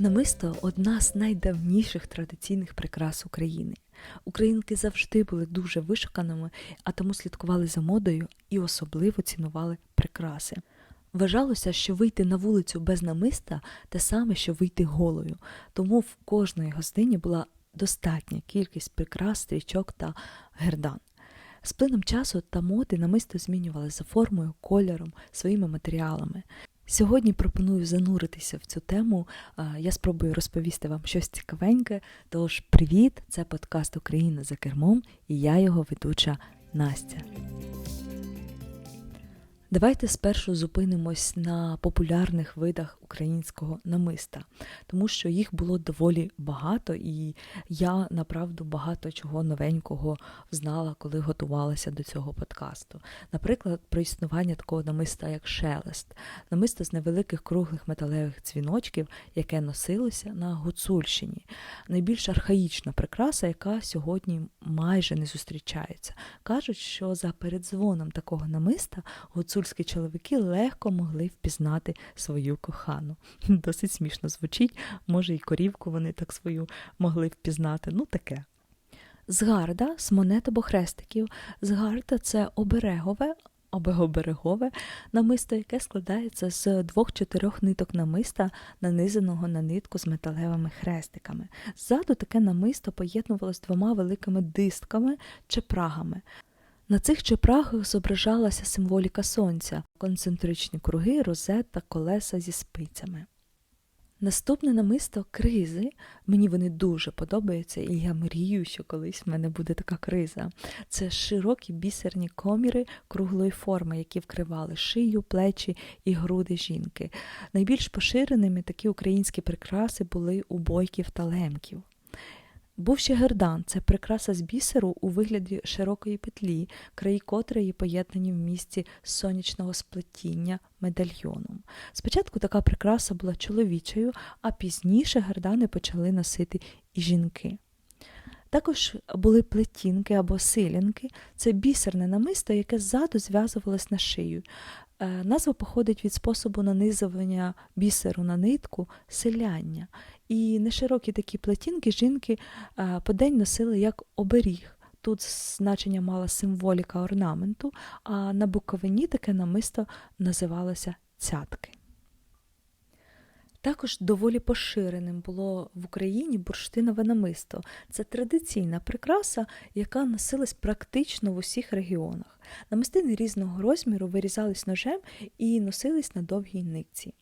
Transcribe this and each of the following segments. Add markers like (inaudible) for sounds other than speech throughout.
Намисто одна з найдавніших традиційних прикрас України. Українки завжди були дуже вишуканими, а тому слідкували за модою і особливо цінували прикраси. Вважалося, що вийти на вулицю без намиста те саме, що вийти голою, тому в кожної гостині була достатня кількість прикрас, стрічок та гердан. З плином часу та моди намисто змінювали за формою, кольором, своїми матеріалами. Сьогодні пропоную зануритися в цю тему. Я спробую розповісти вам щось цікавеньке. Тож, привіт! Це подкаст Україна за кермом і я його ведуча Настя. Давайте спершу зупинимось на популярних видах українського намиста, тому що їх було доволі багато, і я направду багато чого новенького знала, коли готувалася до цього подкасту. Наприклад, про існування такого намиста, як шелест, намисто з невеликих круглих металевих дзвіночків, яке носилося на Гуцульщині. Найбільш архаїчна прикраса, яка сьогодні майже не зустрічається. Кажуть, що за передзвоном такого намиста гуцульські чоловіки легко могли впізнати свою кохану. (laughs) Досить смішно звучить, може, і корівку вони так свою могли впізнати. Ну таке. Згарда з монет або хрестиків. Згарда це оберегове або оберегове намисто, яке складається з двох-чотирьох ниток намиста, нанизаного на нитку з металевими хрестиками. Ззаду таке намисто поєднувалось двома великими дистками чи прагами. На цих чепрагах зображалася символіка сонця, концентричні круги, розет та колеса зі спицями. Наступне намисто кризи. Мені вони дуже подобаються, і я мрію, що колись в мене буде така криза. Це широкі бісерні коміри круглої форми, які вкривали шию, плечі і груди жінки. Найбільш поширеними такі українські прикраси були у бойків та лемків. Був ще гердан це прикраса з бісеру у вигляді широкої петлі, краї котрої поєднані в місці сонячного сплетіння медальйоном. Спочатку така прикраса була чоловічою, а пізніше гердани почали носити і жінки. Також були плетінки або силянки, це бісерне намисто, яке ззаду зв'язувалось на шию. Е, Назва походить від способу нанизування бісеру на нитку селяння. І неширокі такі плетінки жінки е, подень носили як оберіг. Тут значення мала символіка орнаменту, а на буковині таке намисто називалося цятки. Також доволі поширеним було в Україні бурштинове намисто. Це традиційна прикраса, яка носилась практично в усіх регіонах. Намистини різного розміру вирізались ножем і носились на довгій нитці.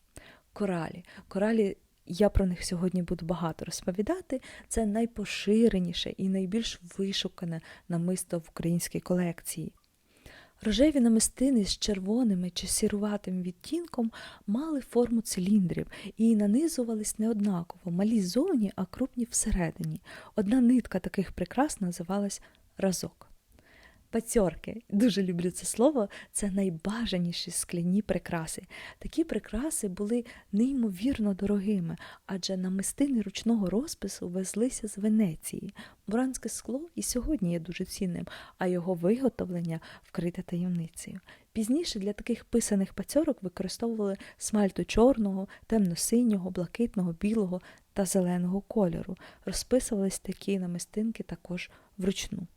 Коралі. Коралі я про них сьогодні буду багато розповідати. Це найпоширеніше і найбільш вишукане намисто в українській колекції. Рожеві намистини з червоними чи сіруватим відтінком мали форму циліндрів і нанизувались неоднаково, малі ззовні, а крупні всередині. Одна нитка таких прикрас називалась разок. Пацьорки, дуже люблю це слово, це найбажаніші скляні прикраси. Такі прикраси були неймовірно дорогими, адже намистини ручного розпису везлися з Венеції. Буранське скло і сьогодні є дуже цінним, а його виготовлення вкрите таємницею. Пізніше для таких писаних пацьорок використовували смальту чорного, темно-синього, блакитного, білого та зеленого кольору. Розписувались такі намистинки також вручну.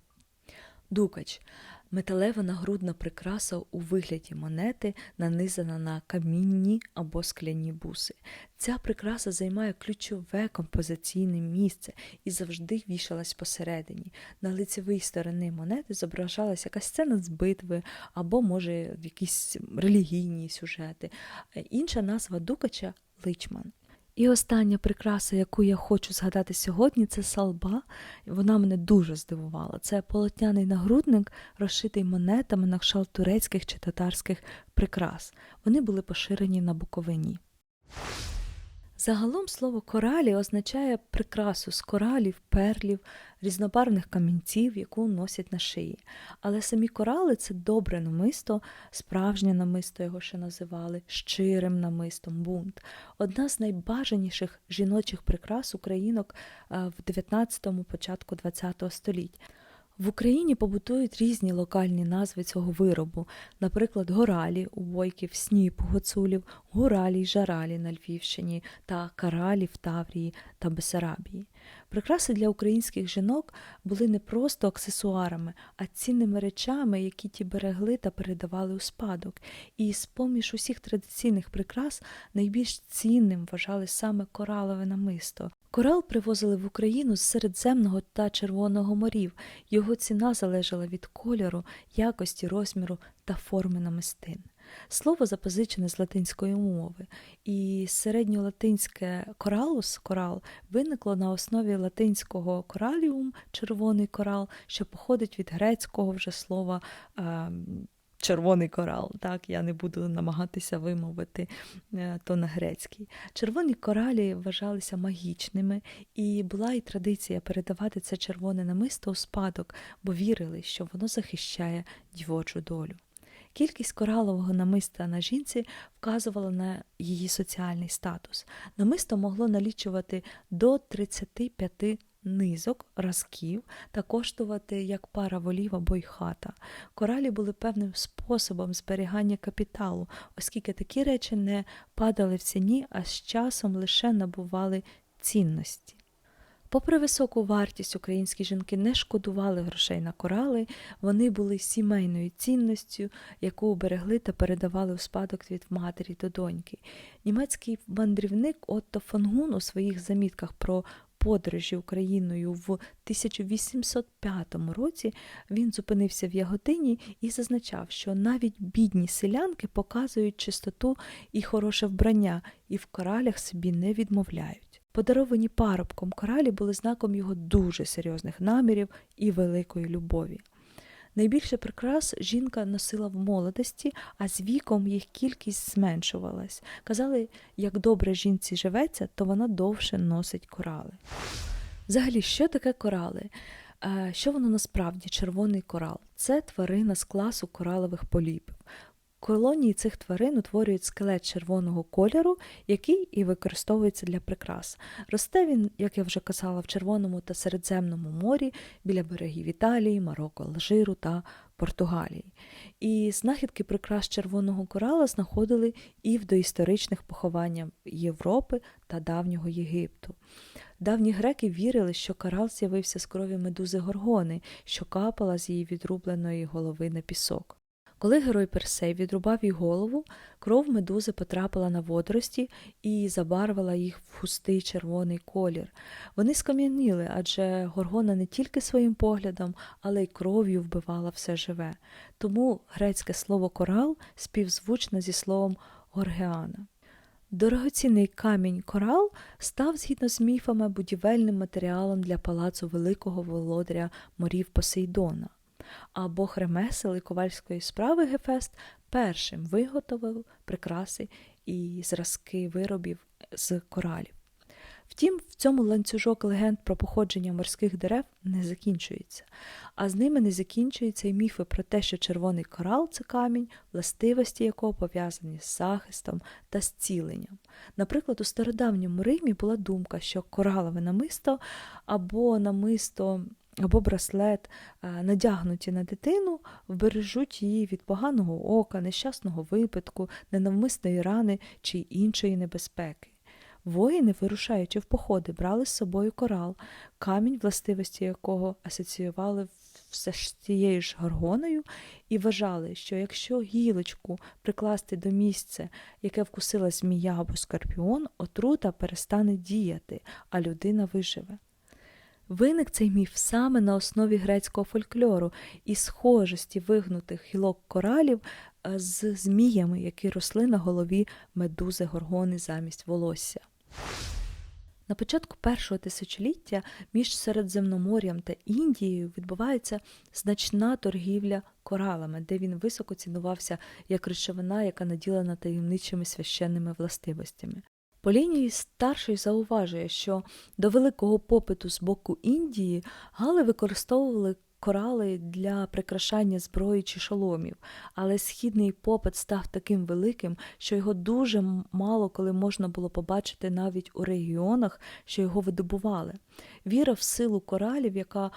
Дукач металева нагрудна прикраса у вигляді монети, нанизана на камінні або скляні буси. Ця прикраса займає ключове композиційне місце і завжди вішалась посередині. На лицевій сторони монети зображалася якась сцена з битви або, може, якісь релігійні сюжети. Інша назва дукача личман. І остання прикраса, яку я хочу згадати сьогодні, це салба. Вона мене дуже здивувала. Це полотняний нагрудник, розшитий монетами на кшталт турецьких чи татарських прикрас. Вони були поширені на Буковині. Загалом слово коралі означає прикрасу з коралів, перлів, різнобарвних камінців, яку носять на шиї. Але самі корали це добре намисто, справжнє намисто його ще називали, щирим намистом, бунт. Одна з найбажаніших жіночих прикрас українок в 19-му, початку 20-го століття. В Україні побутують різні локальні назви цього виробу, наприклад, горалі у Бойків, сніп Гуцулів, гуралі й жаралі на Львівщині та каралі в Таврії та Бесарабії. Прикраси для українських жінок були не просто аксесуарами, а цінними речами, які ті берегли та передавали у спадок. І з поміж усіх традиційних прикрас найбільш цінним вважали саме коралове намисто. Корал привозили в Україну з Середземного та Червоного морів. Його ціна залежала від кольору, якості, розміру та форми намистин. Слово запозичене з латинської мови, і середньолатинське коралус корал виникло на основі латинського кораліум червоний корал, що походить від грецького вже слова. Е, Червоний корал, так я не буду намагатися вимовити е, то на грецький. Червоні коралі вважалися магічними, і була і традиція передавати це червоне намисто у спадок, бо вірили, що воно захищає дівочу долю. Кількість коралового намиста на жінці вказувала на її соціальний статус. Намисто могло налічувати до 35 низок, разків та коштувати як пара волів або й хата. Коралі були певним способом зберігання капіталу, оскільки такі речі не падали в ціні, а з часом лише набували цінності. Попри високу вартість, українські жінки не шкодували грошей на корали, вони були сімейною цінністю, яку берегли та передавали у спадок від матері до доньки. Німецький мандрівник Отто фон Гун у своїх замітках про подорожі Україною в 1805 році він зупинився в Яготині і зазначав, що навіть бідні селянки показують чистоту і хороше вбрання, і в коралях собі не відмовляють. Подаровані парубком коралі були знаком його дуже серйозних намірів і великої любові. Найбільше прикрас жінка носила в молодості, а з віком їх кількість зменшувалась. Казали, як добре жінці живеться, то вона довше носить корали. Взагалі, що таке корали? Е, що воно насправді червоний корал? Це тварина з класу коралових поліпів. Колонії цих тварин утворюють скелет червоного кольору, який і використовується для прикрас. Росте він, як я вже казала, в Червоному та Середземному морі біля берегів Італії, Марокко, Алжиру та Португалії. І знахідки прикрас червоного корала знаходили і в доісторичних похованнях Європи та давнього Єгипту. Давні греки вірили, що корал з'явився з крові медузи горгони, що капала з її відрубленої голови на пісок. Коли герой Персей відрубав їй голову, кров медузи потрапила на водорості і забарвила їх в густий червоний колір. Вони скам'яніли, адже горгона не тільки своїм поглядом, але й кров'ю вбивала все живе. Тому грецьке слово корал співзвучне зі словом горгеана. Дорогоцінний камінь корал став, згідно з міфами, будівельним матеріалом для палацу великого володаря морів Посейдона а бог ремесел і ковальської справи Гефест першим виготовив прикраси і зразки виробів з коралів. Втім, в цьому ланцюжок легенд про походження морських дерев не закінчується, а з ними не закінчуються й міфи про те, що червоний корал це камінь, властивості якого пов'язані з захистом та зціленням. Наприклад, у стародавньому Римі була думка, що коралове намисто або намисто або браслет, е, надягнуті на дитину, вбережуть її від поганого ока, нещасного випадку, ненавмисної рани чи іншої небезпеки. Воїни, вирушаючи в походи, брали з собою корал, камінь, властивості якого асоціювали все ж тією ж горгоною, і вважали, що якщо гілочку прикласти до місця, яке вкусила змія або скорпіон, отрута перестане діяти, а людина виживе. Виник цей міф саме на основі грецького фольклору і схожості вигнутих гілок коралів е, з зміями, які росли на голові медузи горгони замість волосся. На початку першого тисячоліття між Середземномор'ям та Індією відбувається значна торгівля коралами, де він високо цінувався як речовина, яка наділена таємничими священними властивостями. Поліній старший зауважує, що до великого попиту з боку Індії гали використовували корали для прикрашання зброї чи шоломів, але східний попит став таким великим, що його дуже мало коли можна було побачити навіть у регіонах, що його видобували. Віра в силу коралів, яка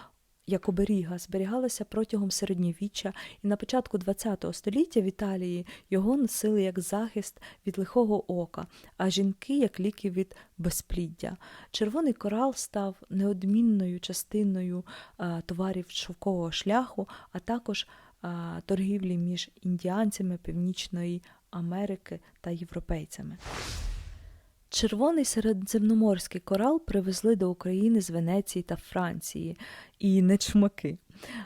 як оберіга, зберігалося протягом середньовіччя, і на початку ХХ століття в Італії його носили як захист від лихого ока, а жінки як ліки від безпліддя. Червоний корал став неодмінною частиною а, товарів шовкового шляху, а також а, торгівлі між індіанцями Північної Америки та європейцями. Червоний середземноморський корал привезли до України з Венеції та Франції і не чмаки.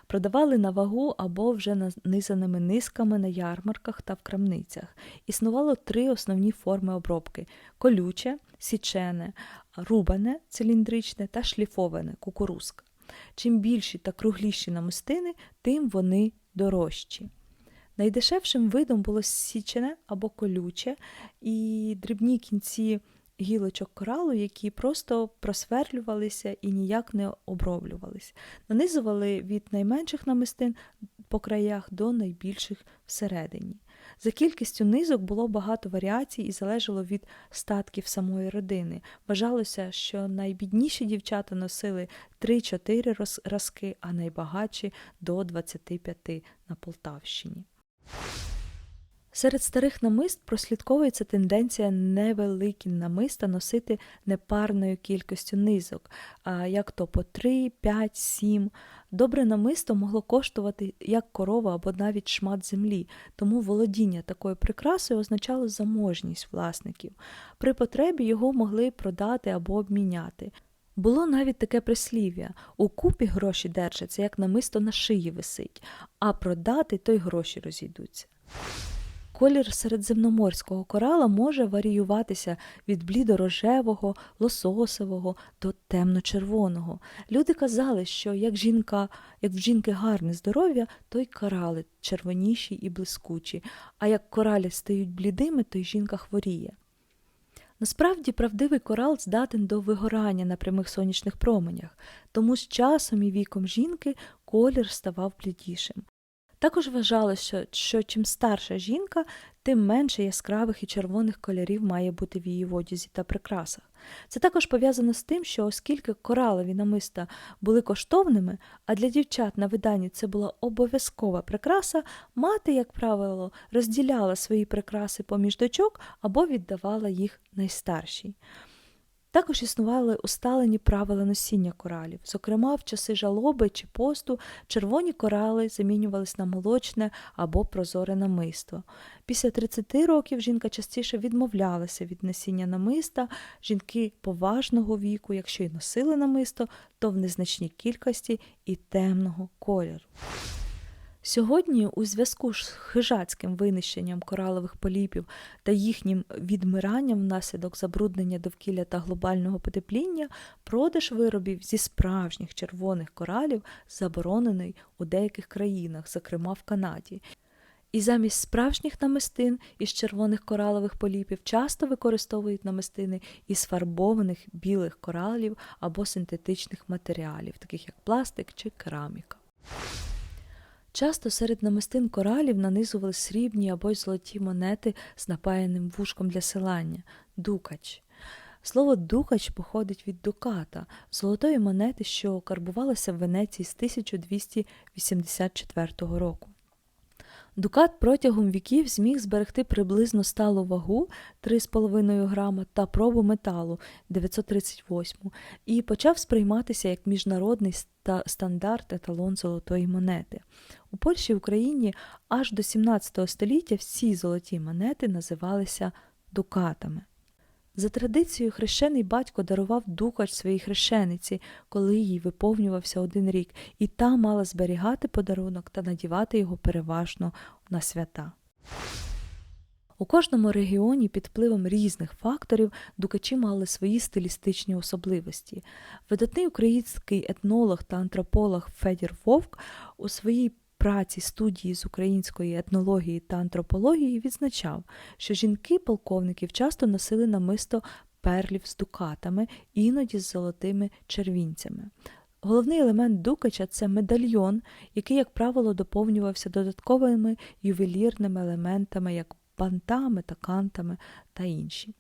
Продавали на вагу або вже нанизаними низками на ярмарках та в крамницях. Існувало три основні форми обробки: колюче, січене, рубане, циліндричне та шліфоване кукурузка. Чим більші та кругліші намистини, тим вони дорожчі. Найдешевшим видом було січене або колюче, і дрібні кінці гілочок коралу, які просто просверлювалися і ніяк не оброблювалися. Нанизували від найменших намистин по краях до найбільших всередині. За кількістю низок було багато варіацій і залежало від статків самої родини. Вважалося, що найбідніші дівчата носили 3-4 разки, а найбагатші до 25 на Полтавщині. Серед старих намист прослідковується тенденція невеликі намиста носити непарною кількістю низок, як то по 3, 5, 7. Добре намисто могло коштувати як корова або навіть шмат землі, тому володіння такою прикрасою означало заможність власників. При потребі його могли продати або обміняти. Було навіть таке прислів'я у купі гроші держаться, як намисто на шиї висить, а продати то й гроші розійдуться. Колір середземноморського корала може варіюватися від блідорожевого, лососового до темно-червоного. Люди казали, що як жінка, як в жінки гарне здоров'я, то й корали червоніші і блискучі, а як коралі стають блідими, то й жінка хворіє. Насправді правдивий корал здатен до вигорання на прямих сонячних променях, тому з часом і віком жінки колір ставав блідішим. Також вважалося, що чим старша жінка, тим менше яскравих і червоних кольорів має бути в її одязі та прикрасах. Це також пов'язано з тим, що оскільки коралові намиста були коштовними, а для дівчат на виданні це була обов'язкова прикраса, мати, як правило, розділяла свої прикраси поміж дочок або віддавала їх найстаршій. Також існували усталені правила носіння коралів. Зокрема, в часи жалоби чи посту червоні корали замінювались на молочне або прозоре намисто. Після 30 років жінка частіше відмовлялася від носіння намиста, жінки поважного віку, якщо й носили намисто, то в незначній кількості і темного кольору. Сьогодні, у зв'язку з хижацьким винищенням коралових поліпів та їхнім відмиранням внаслідок забруднення довкілля та глобального потепління, продаж виробів зі справжніх червоних коралів заборонений у деяких країнах, зокрема в Канаді. І замість справжніх намистин із червоних коралових поліпів часто використовують намистини із фарбованих білих коралів або синтетичних матеріалів, таких як пластик чи кераміка. Часто серед намистин коралів нанизували срібні або й золоті монети з напаяним вушком для селання дукач. Слово дукач походить від дуката, золотої монети, що карбувалася в Венеції з 1284 року. Дукат протягом віків зміг зберегти приблизно сталу вагу 3,5 грама та пробу металу 938 і почав сприйматися як міжнародний стандарт еталон золотої монети. У Польщі і Україні аж до 17 століття всі золоті монети називалися дукатами. За традицією, хрещений батько дарував дукач своїй хрещениці, коли їй виповнювався один рік, і та мала зберігати подарунок та надівати його переважно на свята. У кожному регіоні під впливом різних факторів дукачі мали свої стилістичні особливості. Видатний український етнолог та антрополог Федір Вовк у своїй праці студії з української етнології та антропології відзначав, що жінки полковників часто носили намисто перлів з дукатами, іноді з золотими червінцями. Головний елемент дукача це медальйон, який, як правило, доповнювався додатковими ювелірними елементами, як бантами та кантами та інші.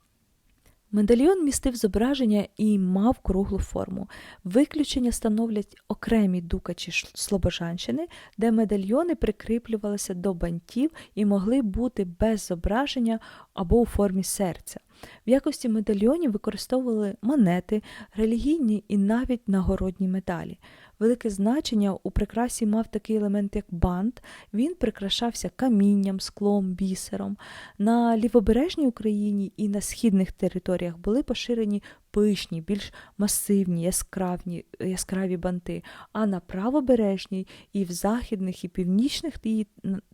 Медальйон містив зображення і мав круглу форму. Виключення становлять окремі дукачі Слобожанщини, де медальйони прикріплювалися до бантів і могли бути без зображення або у формі серця. В якості медальйонів використовували монети, релігійні і навіть нагородні медалі. Велике значення у прикрасі мав такий елемент, як бант. Він прикрашався камінням, склом, бісером. На лівобережній Україні і на східних територіях були поширені пишні, більш масивні, яскраві, яскраві банти, а на правобережній і в західних і північних її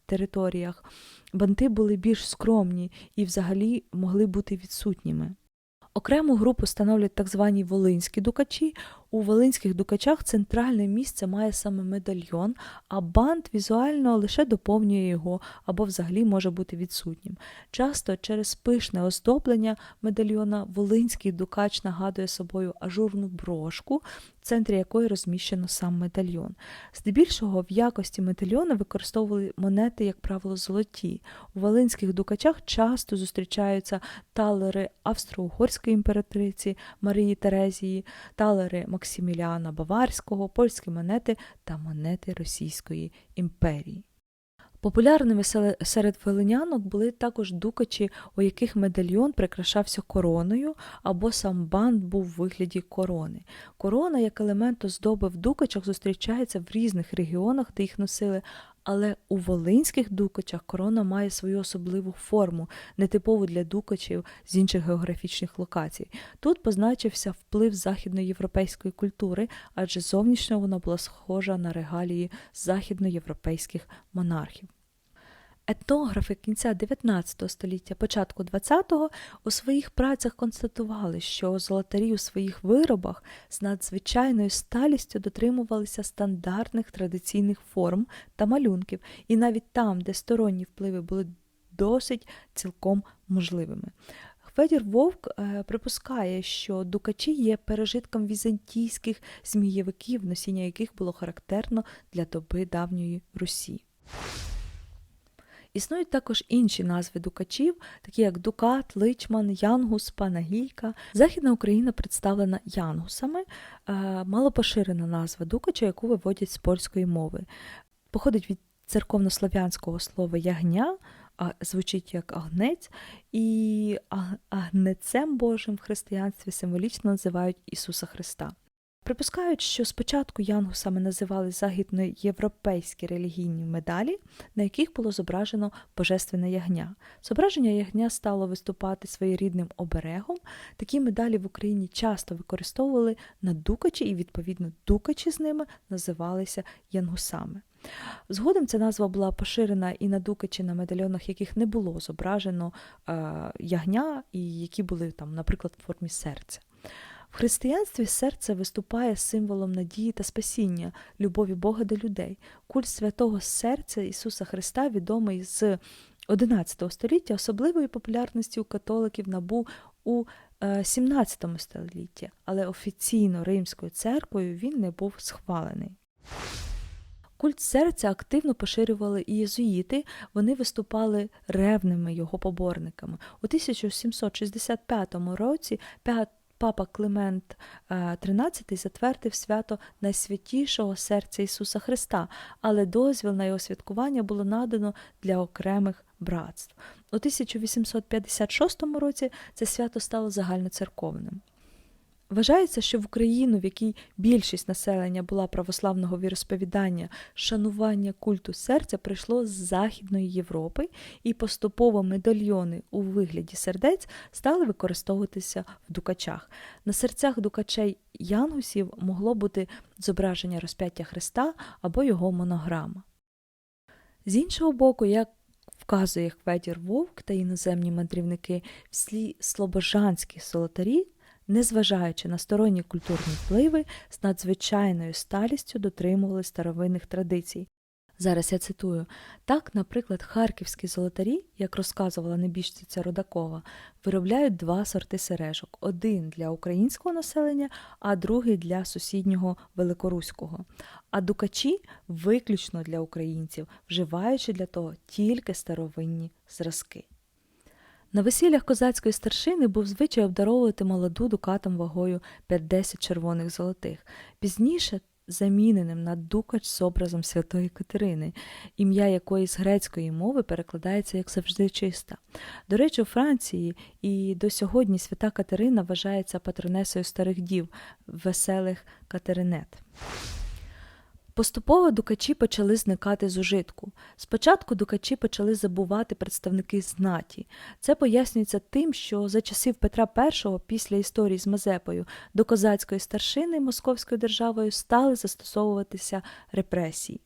територіях банти були більш скромні і взагалі могли бути відсутніми. Окрему групу становлять так звані волинські дукачі. У волинських дукачах центральне місце має саме медальйон, а бант візуально лише доповнює його або взагалі може бути відсутнім. Часто через пишне оздоблення медальйона волинський дукач нагадує собою ажурну брошку, центрі якої розміщено сам медальйон. Здебільшого в якості медальйона використовували монети, як правило, золоті. У Валинських дукачах часто зустрічаються талери австро-угорської імператриці Марії Терезії, талери Максиміліана Баварського, польські монети та монети Російської імперії. Популярними серед волинянок були також дукачі, у яких медальйон прикрашався короною або сам бант був в вигляді корони. Корона як елемент оздоби в дукачах зустрічається в різних регіонах, де їх носили, але у волинських дукачах корона має свою особливу форму, нетипову для дукачів з інших географічних локацій. Тут позначився вплив західноєвропейської культури, адже зовнішньо вона була схожа на регалії західноєвропейських монархів. Етнографи кінця 19 століття, початку 20-го у своїх працях констатували, що золотарі у своїх виробах з надзвичайною сталістю дотримувалися стандартних традиційних форм та малюнків, і навіть там, де сторонні впливи були досить цілком можливими. Федір Вовк е, припускає, що дукачі є пережитком візантійських змієвиків, носіння яких було характерно для доби давньої Русі. Існують також інші назви дукачів, такі як Дукат, Личман, Янгус, Панагійка. Західна Україна представлена янгусами, е, малопоширена назва дукача, яку виводять з польської мови. Походить від церковнослов'янського слова ягня, а звучить як агнець, і агнецем Божим в християнстві символічно називають Ісуса Христа. Припускають, що спочатку янгусами називали західноєвропейські релігійні медалі, на яких було зображено божественне ягня. Зображення ягня стало виступати своєрідним оберегом. Такі медалі в Україні часто використовували на дукачі, і відповідно дукачі з ними називалися янгусами. Згодом ця назва була поширена і на дукачі на медальйонах, яких не було зображено е, ягня, і які були там, наприклад, в формі серця. В християнстві серце виступає символом надії та спасіння, любові Бога до людей. Культ святого серця Ісуса Христа, відомий з 11 століття, особливої популярності у католиків набув у е, 17 столітті, але офіційно Римською церквою він не був схвалений. Культ серця активно поширювали і єзуїти, вони виступали ревними його поборниками. У 1765 році папа Климент е, XIII затвердив свято найсвятішого серця Ісуса Христа, але дозвіл на його святкування було надано для окремих братств. У 1856 році це свято стало загальноцерковним. Вважається, що в Україну, в якій більшість населення була православного віросповідання, шанування культу серця прийшло з Західної Європи, і поступово медальйони у вигляді сердець стали використовуватися в дукачах. На серцях дукачей янгусів могло бути зображення розп'яття Христа або його монограма. З іншого боку, як вказує Хведір Вовк та іноземні мандрівники, всі слобожанські солотарі незважаючи на сторонні культурні впливи, з надзвичайною сталістю дотримували старовинних традицій. Зараз я цитую: так, наприклад, харківські золотарі, як розказувала небіжчиця Родакова, виробляють два сорти сережок: один для українського населення, а другий для сусіднього великоруського. А дукачі виключно для українців, вживаючи для того тільки старовинні зразки. На весіллях козацької старшини був звичай обдаровувати молоду дукатом вагою 5-10 червоних золотих. Пізніше заміненим на дукач з образом святої Катерини, ім'я якої з грецької мови перекладається як завжди чиста. До речі, у Франції і до сьогодні свята Катерина вважається патронесою старих дів, веселих катеринет. Поступово дукачі почали зникати з ужитку. Спочатку дукачі почали забувати представники знаті. Це пояснюється тим, що за часів Петра І, після історії з Мазепою, до козацької старшини Московською державою стали застосовуватися репресії.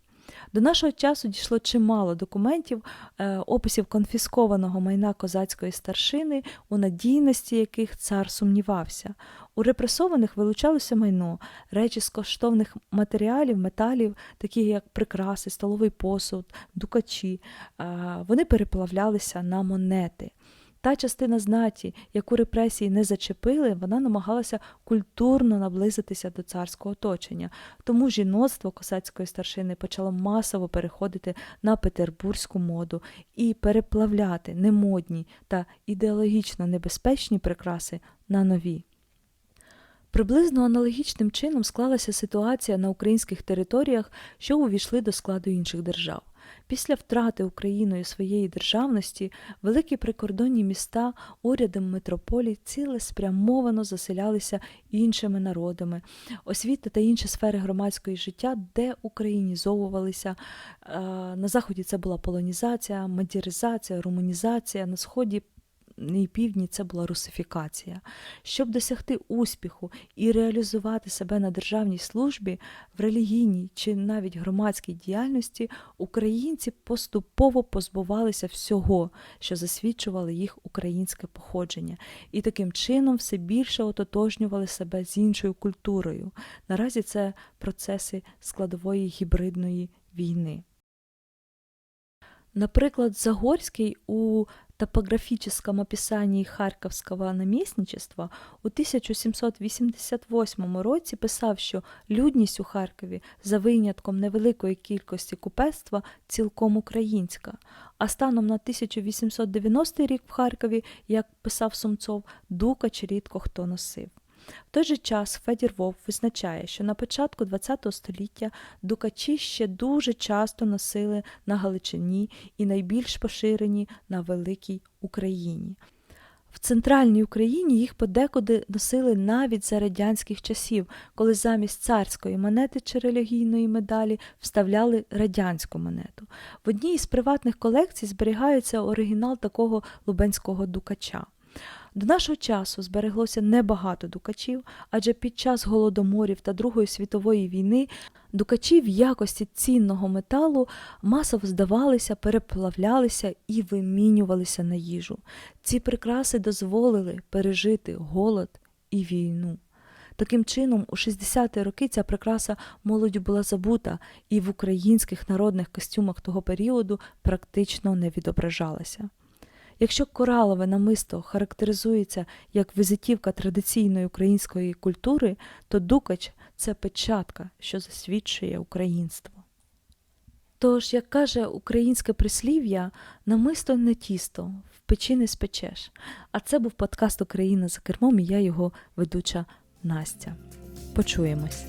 До нашого часу дійшло чимало документів, е, описів конфіскованого майна козацької старшини, у надійності яких цар сумнівався. У репресованих вилучалося майно, речі з коштовних матеріалів, металів, такі як прикраси, столовий посуд, дукачі. Е, Вони переплавлялися на монети. Та частина знаті, яку репресії не зачепили, вона намагалася культурно наблизитися до царського оточення. Тому жіноцтво косацької старшини почало масово переходити на петербурзьку моду і переплавляти немодні та ідеологічно небезпечні прикраси на нові. Приблизно аналогічним чином склалася ситуація на українських територіях, що увійшли до складу інших держав. Після втрати Україною своєї державності великі прикордонні міста урядом митрополій цілеспрямовано заселялися іншими народами. Освіта та інші сфери громадського життя деукраїнізовувалися. Е, На заході це була полонізація, мадіризація, румунізація, на сході і півдні це була русифікація. Щоб досягти успіху і реалізувати себе на державній службі, в релігійній чи навіть громадській діяльності, українці поступово позбувалися всього, що засвідчувало їх українське походження, і таким чином все більше ототожнювали себе з іншою культурою. Наразі це процеси складової гібридної війни. Наприклад, Загорський у топографическом описании Харківського намісничества у 1788 році писав, що людність у Харкові за винятком невеликої кількості купецтва цілком українська. А станом на 1890 рік в Харкові, як писав Сумцов, дукач рідко хто носив. В той же час Федір Вовк визначає, що на початку ХХ століття дукачі ще дуже часто носили на Галичині і найбільш поширені на Великій Україні. В центральній Україні їх подекуди носили навіть за радянських часів, коли замість царської монети чи релігійної медалі вставляли радянську монету. В одній із приватних колекцій зберігається оригінал такого лубенського дукача. До нашого часу збереглося небагато дукачів, адже під час голодоморів та Другої світової війни дукачі в якості цінного металу масово здавалися, переплавлялися і вимінювалися на їжу. Ці прикраси дозволили пережити голод і війну. Таким чином, у 60-ті роки ця прикраса молоддю була забута і в українських народних костюмах того періоду практично не відображалася. Якщо коралове намисто характеризується як візитівка традиційної української культури, то дукач це печатка, що засвідчує українство. Тож, як каже українське прислів'я, намисто не тісто, в печі не спечеш. А це був подкаст Україна за кермом і я його ведуча Настя. Почуємось.